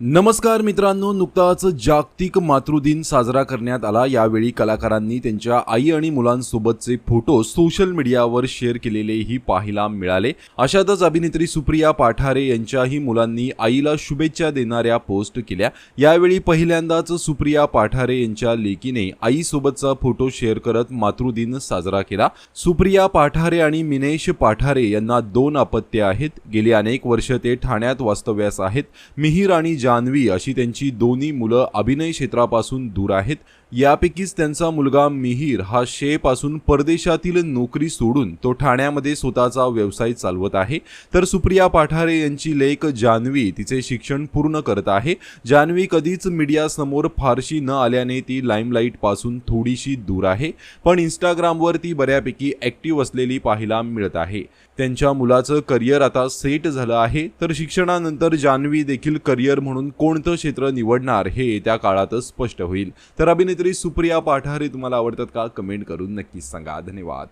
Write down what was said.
नमस्कार मित्रांनो नुकताच जागतिक मातृदिन साजरा करण्यात आला. यावेळी कलाकारांनी त्यांच्या आई आणि मुलांसोबतचे फोटो सोशल मीडियावर शेअर केलेलेही पाहायला मिळाले. अशातच अभिनेत्री सुप्रिया पाठारे यांच्याही मुलांनी आईला शुभेच्छा देणाऱ्या पोस्ट केल्या. यावेळी पहिल्यांदाच सुप्रिया पाठारे यांच्या लेकीने आईसोबतचा फोटो शेअर करत मातृदिन साजरा केला. सुप्रिया पाठारे आणि मिनेश पाठारे यांना दोन अपत्य आहेत. गेली अनेक वर्ष ते ठाण्यात वास्तव्यास आहेत. मिहीर आणि जान्हवी अशी त्यांची दोन्ही मुलं अभिनय क्षेत्रापासून दूर आहेत. यापैकीच त्यांचा मुलगा मिहीर हा शेपासून असून परदेशातील नोकरी सोडून तो ठाण्यामध्ये स्वतःचा व्यवसाय चालवत आहे. तर सुप्रिया पाठारे यांची लेख जान्हवी तिचे शिक्षण पूर्ण करत आहे. जान्हवी कधीच मीडियासमोर फारशी न आल्याने ती लाईमलाईटपासून थोडीशी दूर आहे. पण इंस्टाग्रामवर ती बऱ्यापैकी ॲक्टिव्ह असलेली पाहायला मिळत आहे. त्यांच्या मुलाचं करिअर आता सेट झालं आहे. तर शिक्षणानंतर जान्हवी देखील करिअर म्हणून कोणतं क्षेत्र निवडणार हे त्या काळातच स्पष्ट होईल. तर अभिनेत्री सुप्रिया पाठारे तुम्हाला आवडतात का? कमेंट करून नक्कीच सांगा. धन्यवाद.